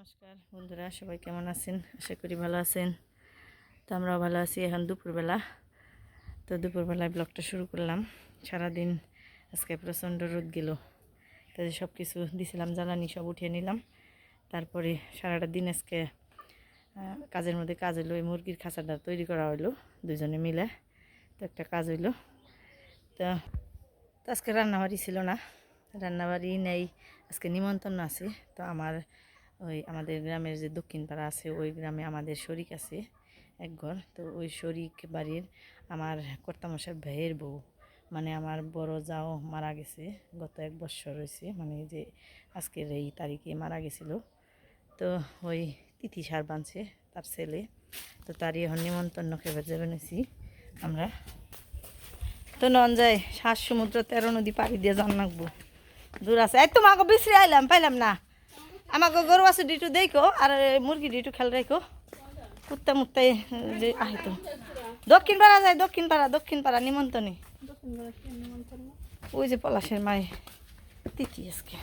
নমস্কার। বন্ধুরা, সবাই কেমন আছেন? আশা করি ভালো আছেন। তো আমরাও ভালো আছি এখন দুপুরবেলা। তো দুপুরবেলায় ব্লগটা শুরু করলাম। সারাদিন আজকে প্রচণ্ড রোদ গেল। তাদের সব কিছু দিছিলাম, জ্বালানি সব উঠিয়ে নিলাম। তারপরে সারাটা দিন আজকে কাজের মধ্যে কাজ হইল এই মুরগির খাঁচাটা তৈরি করা হইল দুজনে মিলে। তো একটা কাজ হইল। তো আজকে রান্নাবাড়ি ছিল না। রান্নাবাড়ি নেই, আজকে নিমন্ত্রণ আছে। তো আমার ওই আমাদের গ্রামের যে দক্ষিণ পাড়া আছে, ওই গ্রামে আমাদের শরিক আছে এক ঘর। তো ওই শরিক বাড়ির আমার কর্তামশার ভাইয়ের বউ। মানে আমার বড় যাও মারা গেছে, গত এক বছর হয়েছে। মানে যে আজকের এই তারিখে মারা গেছিল। তো ওই তিথি সার বানছে তার ছেলে। তো তারই এখন নিমন্ত্রণ খেবার যাবে আমরা। তো নন যায় শ্বাস সমুদ্র তেরো নদী পাড়ি দিয়ে জান নাকবো দূর আছে। এই তোমাকে বিশ্রে আইলাম, পাইলাম না। আমাকে গরু আছে ডিটু দেখো, আর মুরগি ডিটু খেল রাখো। কুত্তা মুত্তাই যে আহে তো দক্ষিণ পাড়া যায়, দক্ষিণ পাড়া দক্ষিণ পাড়া, নিমন্ত্রণে। ওই যে পলাশের মায় তিথি আজকে।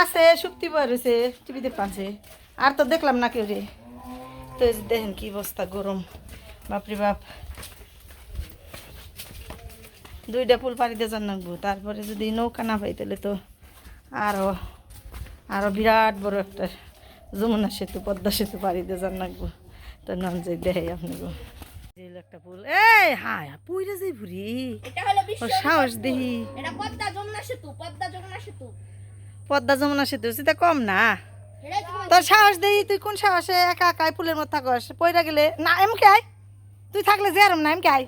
আছে, শুক্তি বয় রয়েছে টিভিতে পাচ্ছে আর তো দেখলাম না কেউ রে। তো দেখেন কি অবস্থা গরম। বাপরে বাপ। দুইটা ফুল পাড়িতে যান নাকবো তারপরে যদি নৌকা না পাই, তাহলে তো আরও আরও বিরাট বড় একটা যমুনা সেতু পদ্মা সেতু পাড়িতে যান লাগবো তো নন যে দেয় আপনি গো এই হলো একটা পুল। এই হায় পুইরা যাই ভুরি। ও সাহস দেখি এটা পদ্মা যমুনা সেতু পদ্মা যমুনা সেতু। পদ্মা যমুনা সেতু সেটা কম না। তোর সাহস দেই তুই কোন সাহসে একা একাই ফুলের মতো থাকস? পয়রা গেলে না এমকে আয়। তুই থাকলে যে আরাম না এমকে আয়।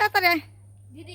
তাড়াতাড়ি আয়। দিদি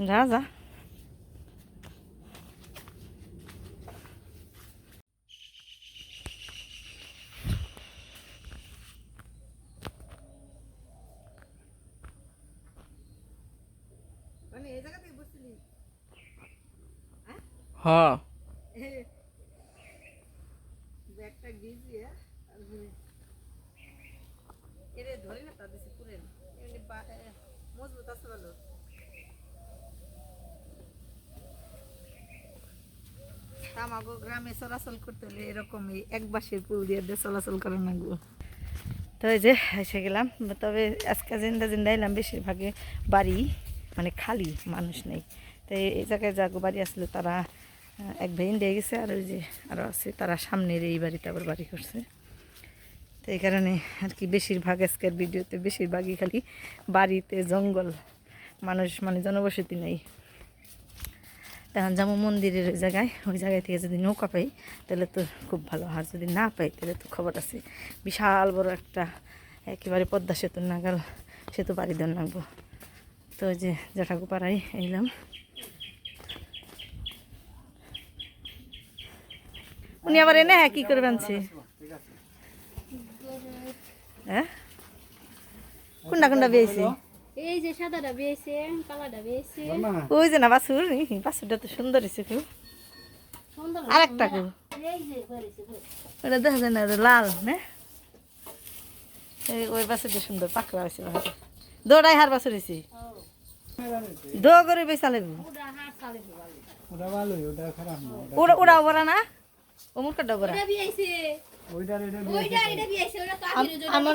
যা যা মানে এই জায়গা থেকে বসছিলি হ্যাঁ ব্যাগটা গিয়েছি আর এরে ধরে না তাদের পুরেন এমনি বা- এ, মজবুত আছে ভালো আমাগো গ্রামে চলাচল করতে হলে এরকমই এক বাসের পুল দিয়ে চলাচল করে লাগবো তো এই যে, এসে গেলাম। তবে আজকে জিন্দা জিন্দা এলাম, বেশিরভাগে বাড়ি মানে খালি, মানুষ নেই। তো এই- এই জায়গায় যাগো, বাড়ি আসলে তারা এক ভাই ইন্ডিয়া গেছে, আর ওই যে আরও আছে, তারা সামনের এই বাড়িতে আবার বাড়ি করছে। তো এই কারণে আর কি বেশিরভাগ আজকের ভিডিওতে বেশিরভাগই খালি বাড়িতে জঙ্গল, মানুষ মানে জনবসতি নেই। তখন যাব মন্দিরের ওই জায়গায় ওই জায়গায় থেকে যদি নৌকা পাই, তাহলে তো খুব ভালো। আর যদি না পাই, তাহলে তো খবর আছে। বিশাল বড় একটা, একেবারে পদ্মা সেতুর নাগাল, সেতু পাড়ি দেন লাগবো তো ওই যে জটাকু পাড়াই এলাম। উনি আবার এনে হ্যাঁ কী করে বানছে হ্যাঁ? কোনটা কোনটা বেয়েছে এই যে সাদাটা বেয়েছে কালাটা বেয়েছে। ওই যে না বাসুর নি, বাসুরটা তো সুন্দর হয়েছে খুব। সুন্দর আর একটা খুব। এই যে করেছে ওটা দেখা যায় না লাল না? এই ওই বাসুরটা সুন্দর পাকড়া হয়েছে দৌড়াই হার বাসুর হয়েছে। দো করে বেসা লাগবে। ওটা ভালো ওটা খারাপ না উড়া উড়া ওরা না? ও মুখটা ওরা বিয়েছে। ওইটা এটা ওইটা এটা বিয়েছে ওটা কাকির জন্য আমার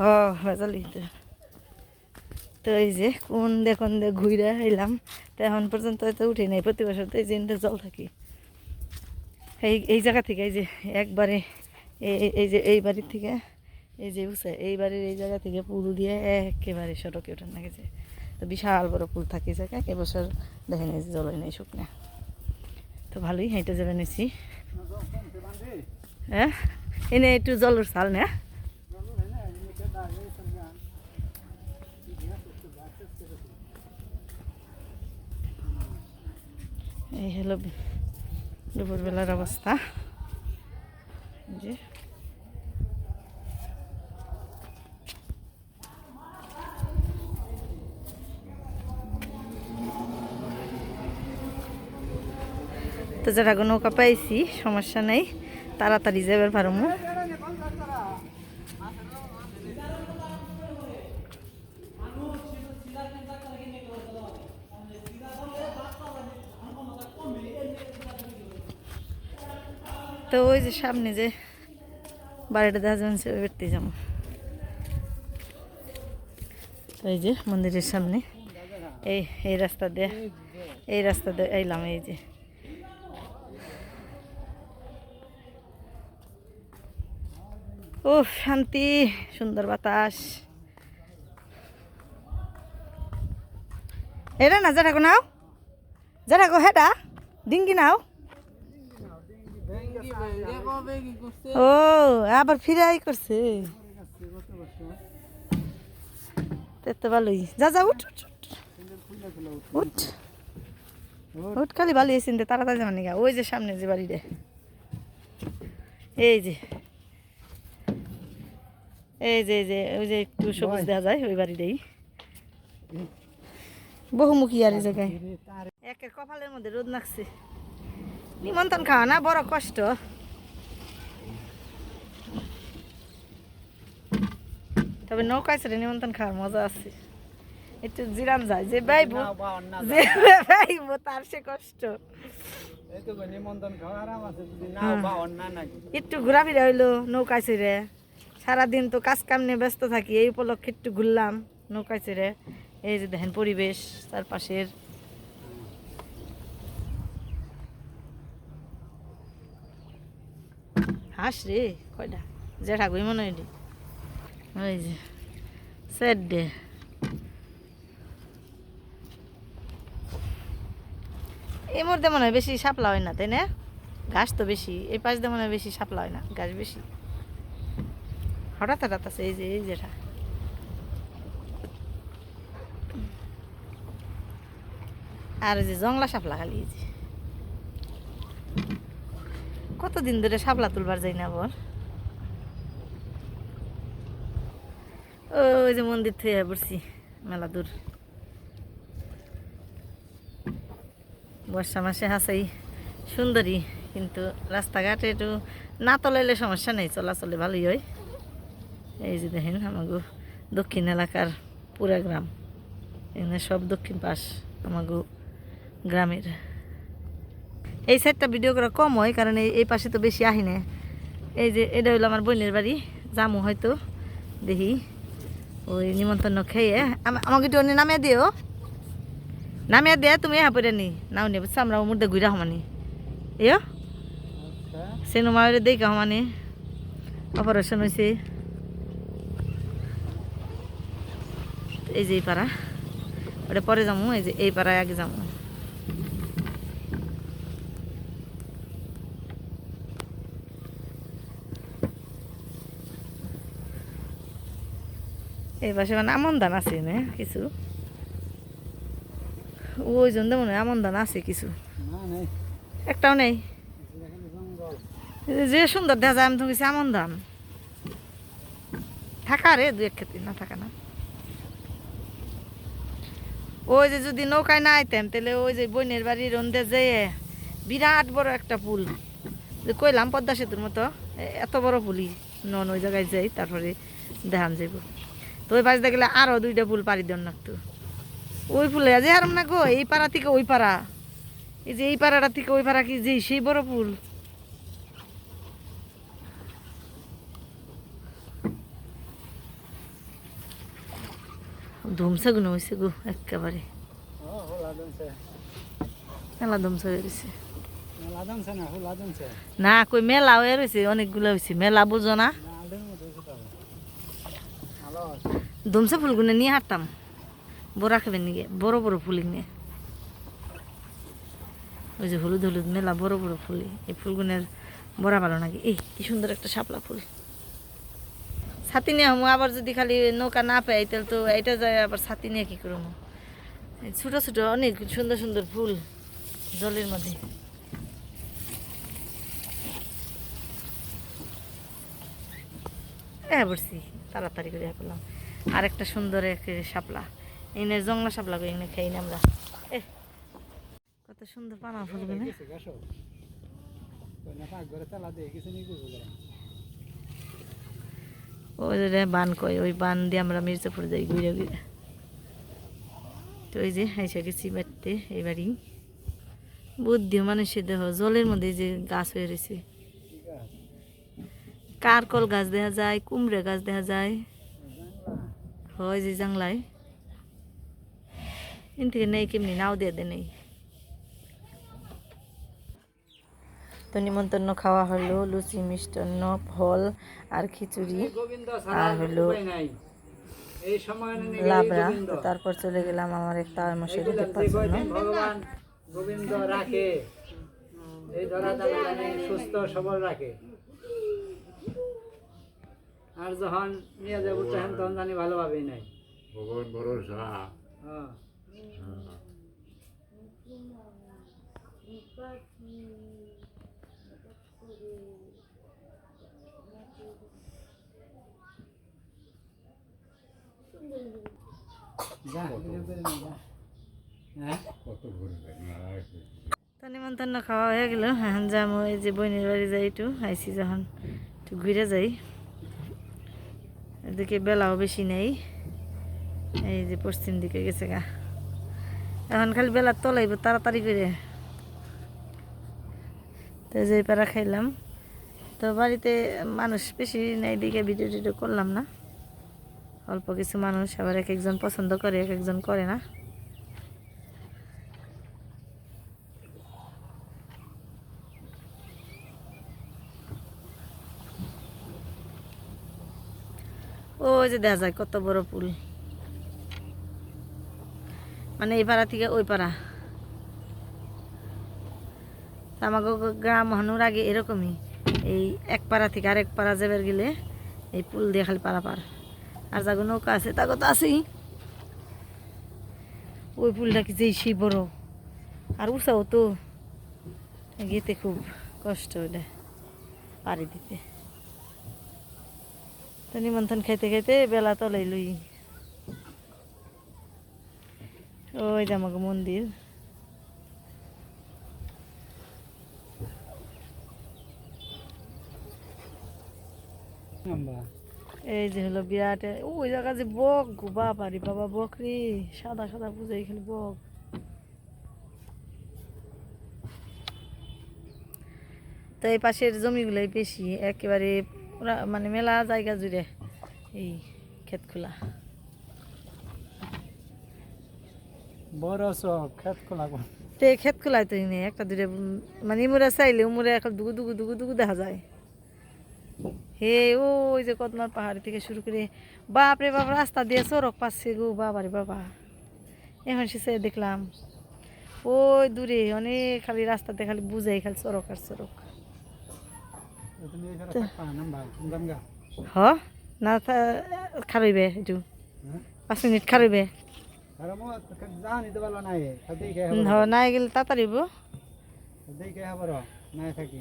হল ইন্দা বিয়াল গায় পারব কেমনে হ বেসালি তো এই যে কোন দে দে ঘুরে এলাম তো এখন পর্যন্ত তো উঠে নাই, প্রতি বছর তো এই যে জল থাকি। এই এই জায়গা থেকে এই যে একবারে এই যে এই বাড়ির থেকে, এই যে উঠছে এই বাড়ির এই জায়গা থেকে পুল দিয়ে একেবারে সড়কে ওঠান না গেছে তো বিশাল বড় পুল থাকি জায়গা এবছর দেখে এই যে জল হয় নাই, শুকনা। তো ভালোই হেঁটে যাবে নিছি। হ্যাঁ? এনে একটু জলের চাল না? এই হলো দুপুরবেলার অবস্থা। যে। তো যারা নৌকা পাইছি সমস্যা নেই তাড়াতাড়ি যাবার পারমু। তো ওই যে সামনে যে বাড়িটা দেখা যাচ্ছে, ওই বাড়িতে যাব। এই যে মন্দিরের সামনে, এই এই রাস্তা দিয়ে, এই রাস্তা দিয়ে এলাম এই যে। ও, শান্তি, সুন্দর বাতাস। এটা না, যারা নাও, যারা গো হেটা ডিঙ্গি নাও। ও আবার ফিরাই করছে। তে ভালোই। যা যা উঠ উঠ, উঠ। খালি তাড়াতাড়ি গা ওই যে সামনে যে বাড়িটা। এই যে। এই যে এই যে ওই যে একটু সবুজ দেখা যায় ওই বাড়িটাই। বহুমুখী আর এই জায়গায়। একের কপালের মধ্যে রোদ নাকছে। নিমন্ত্রণ খাওয়া না বড় কষ্ট। তবে নৌকায় ছেড়ে নিমন্ত্রণ খাওয়ার মজা আছে। একটু জিরান যায় যে বাইব যে বাইব তার সে কষ্ট। নাকি একটু ঘোরাফেরা হইল নৌকায় ছেড়ে সারাদিন তো কাজ কাম নিয়ে ব্যস্ত থাকি এই উপলক্ষে একটু ঘুরলাম নৌকায় ছেড়ে এই যে দেখেন পরিবেশ তার পাশের হাস রে কয়টা? জেঠা গই মনে হইলি ওই যে সেট ডে এই মধ্যে মনে হয় বেশি সাপলা হয় না তাই না? ঘাস তো বেশি এই পাশ দিয়ে মনে হয় বেশি সাপলা হয় না ঘাস বেশি। হঠাৎ হঠাৎ আছে এই যে এই যেটা। আর যে জংলা সাপলা খালি এই যে। কতদিন ধরে সাপলা তুলবার যাই না আবার ওই যে মন্দির থেকে পড়ছি, মেলা দূর। বর্ষা মাসে হাসাই সুন্দরী, কিন্তু রাস্তাঘাটে একটু না তলাইলে সমস্যা নেই, চলাচলে ভালোই হয়। এই যে দেখেন আমাগো দক্ষিণ এলাকার পুরা গ্রাম, এখানে সব দক্ষিণ পাশ আমাগো গ্রামের। এই সাইডটা ভিডিও করা কম হয়, কারণ এই পাশে তো বেশি আহি না এই যে, এটা হইল আমার বোনের বাড়ি, জামু হয়তো, দেখি। ওই নিমন্ত্রণ খেয়ে। আমা- আমাকে একটু অন্য নামিয়ে দিও। নামিয়ে দে, তুমি হ্যাঁ পরে নি। নাও নি, বুঝছ? আমরা মুদ্দে ঘুরা হমানি। আচ্ছা সিনেমা দেখে হমানি। অপারেশন হয়েছে এই যে এই পাড়া। ওটা পরে যাব এই যে এই পাড়ায় আগে যাব এই পাশে মানে আমন ধান আছে না কিছু? ওই জন্য মনে হয় আমন ধান আছে কিছু। একটাও নেই। যে- সুন্দর দেখা যায় আমি তো গেছি আমন ধান। থাকা রে দু এক ক্ষেত্রে না থাকা না। ওই যে যদি নৌকায় না আইতাম তাহলে ওই যে বইনের বাড়ির রন্দে যেয়ে বিরাট বড় একটা পুল। যে কইলাম পদ্মা সেতুর মতো এত বড় পুলি নন ওই জায়গায় যাই তারপরে দেখান যাইব। তো ওই বাঁচতে দেখলে আরও দুইটা ফুল পাড়ি দেন না একটু ওই ফুলে যে হারম না গো এই পাড়া থেকে ওই পাড়া। এই যে এই পাড়াটা থেকে ওই পাড়া কি যে সেই বড় ফুল। গো মেলা না কই মেলা হয়েছে অনেকগুলো হয়েছে মেলা বুঝো না। ধুমসা ফুলগুলো নিয়ে হাঁটতাম। বড়া খাবেন নিয়ে বড় বড় ফুলি নিয়ে। ওই যে হলুদ হলুদ মেলা বড় বড় ফুলি এই ফুলগুনের বড়া ভালো নাকি? এই, কি সুন্দর একটা শাপলা ফুল। ছাতি নিয়ে হমু আবার যদি খালি নৌকা না পাই তাহলে তো এটা যায়, আবার ছাতি নিয়ে কি করব? ছোট ছোট, অনেক সুন্দর সুন্দর ফুল জলের মধ্যে। হ্যাঁ বলছি তাড়াতাড়ি করে করলাম আর একটা সুন্দর শাপলা। এনে জংলা শাপলা করে এনে খাই না আমরা। এ, কত সুন্দর পানা ফুলগুলো গুলো ওই যে বান কয় ওই বান দিয়ে আমরা মির্জাপুর যাই ঘুরে ঘুরে। তো ওই যে হাইসা গেছি বাড়িতে বাড়ি। বুদ্ধি মানুষের দেহ, জলের মধ্যে যে গাছ হয়ে রয়েছে। কারকল গাছ দেখা যায়, কুমড়ে গাছ দেখা যায়। হয় যে জাংলায় এন থেকে নেই কেমনি নাও দিয়ে দে নেই তো নিমন্ত্রণ খাওয়া হলো লুচি মিষ্টান্ন ফল আর খিচুড়ি আর হলো লাবড়া তো তারপর চলে গেলাম আমার এক তার মশারি দেখার জন্য ভগবান গোবিন্দ রাখে এই ধরা তারা জানে সুস্থ সবল রাখে আর যখন নিয়ে যাব তখন তখন জানি ভালোভাবেই নাই। ভগবান ভরসা। হ্যাঁ। হ্যাঁ? তো নিমন্ত্রণ খাওয়া হয়ে গেল। এই যে বোনের বাড়ি যাই একটু। আইসি যখন একটু ঘুরে যাই। এদিকে বেলাও বেশি নেই। এই যে পশ্চিম দিকে গেছে গা। এখন খালি বেলা তলাইব তাড়াতাড়ি করে। তো যে পাড়া খাইলাম। তো বাড়িতে মানুষ বেশি নেই দিকে ভিডিও টিডিও করলাম না। অল্প কিছু মানুষ আবার এক একজন পছন্দ করে, এক একজন করে না। ওই যে দেখা যায়, কত বড় পুল। মানে এই পাড়া থেকে ওই পাড়া। আমাকে গ্রাম হনুর আগে এরকমই, এই এক পাড়া থেকে আরেক পাড়া যাবার গেলে এই পুল দিয়ে খালি পাড়া পার আর যাগো নৌকা আছে, তাগো তো আছেই। ওই পুলটা কি যেই সেই বড়। আর উষাও তো। গেতে খুব কষ্ট ওটা পাড়ি দিতে। তো নিমন্ত্রণ খাইতে খাইতে বেলা তলাই লই ওই যে আমাকে মন্দির। এই যে হলো বিরাট ওই জায়গা যে বক গো বাবারি বাবা বক রে সাদা সাদা বুঝাই খালি বক। তো এই পাশের জমিগুলোই বেশি একেবারে পুরা মানে মেলা জায়গা জুড়ে এই ক্ষেত খোলা। বড় সব খেত খোলা তো এই ক্ষেত খোলায় তো নেই একটা দূরে মানে ইমুরা চাইলে উমুরে এখন দুগু দুগু দুগু দুগু দেখা যায়। হে ওই যে কদমার পাহাড় থেকে শুরু করে বাপরে বাপ রাস্তা দিয়ে সড়ক পাচ্ছে গো বাবারে বাবা। এখন সে দেখলাম ওই দূরে অনেক খালি রাস্তাতে খালি বুঝাই খালি সড়ক আর সড়ক তুমি এখানে থাকবা নাম্বার গামগা হ? না খারইবে হ্যাঁ পাঁচ মিনিট খারইবে নাই হ নাই গেলে তাড়াতাড়ি হইবো। দেখে হবার নাই থাকি।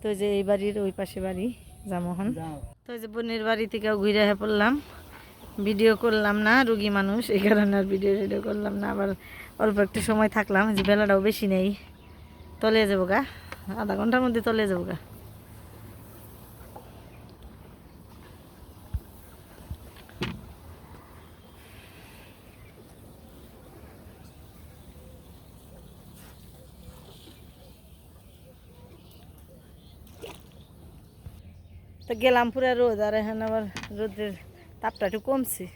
তো যে এই বাড়ির ওই পাশে বাড়ি জামোহন তো যে বোনের বাড়ি থেকেও ঘুরে হয়ে পড়লাম। ভিডিও করলাম না রুগী মানুষ এই কারণে আর ভিডিও টিডিও করলাম না। আবার অল্প একটু সময় থাকলাম যে বেলাটাও বেশি নেই। তলে যাব গা আধা ঘণ্টার মধ্যে তলে যাব গা। তো গেলাম পুরা রোদ আর এখন আবার রোদের তাপটা একটু কমছে।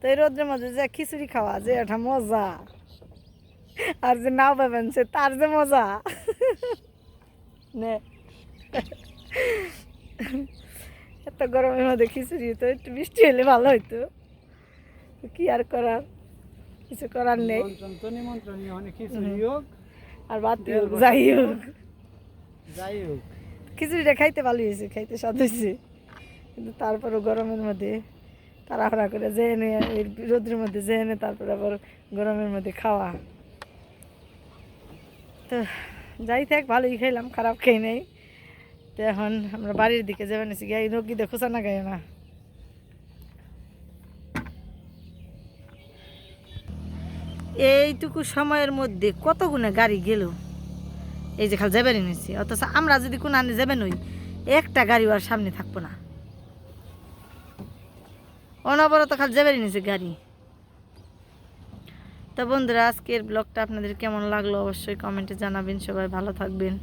তো এই রোদ্রের মধ্যে যে খিচুড়ি খাওয়া যে একটা মজা। আর যে নাও পাবেন সে তার যে মজা। নে। এত গরমের মধ্যে খিচুড়ি তো একটু বৃষ্টি হলে ভালো হইতো। কি আর করার? কিছু করার নেই। আর হোক যাই হোক। যাই হোক। খিচুড়িটা খাইতে ভালো হয়েছে, খাইতে স্বাদ হয়েছে। কিন্তু তারপরও গরমের মধ্যে তাড়াহুড়া করে যে এনে রোদ্রের মধ্যে যে এনে তারপরে আবার গরমের মধ্যে খাওয়া। তো যাই থাক, ভালোই খাইলাম, খারাপ খেয়ে নেই। তো এখন আমরা বাড়ির দিকে যাবেন এসে গিয়ে রোগী দেখো না গায়ে না। এইটুকু সময়ের মধ্যে কত গুণে গাড়ি গেল? এই যে খাল যাবেন নিছি। অথচ আমরা যদি কোনো আনে যাবেন ওই একটা গাড়ি আর সামনে থাকব না। অনবরত খাল যাবেন নিছে গাড়ি। তো বন্ধুরা, আজকের ব্লগটা আপনাদের কেমন লাগল অবশ্যই কমেন্টে জানাবেন। সবাই ভালো থাকবেন।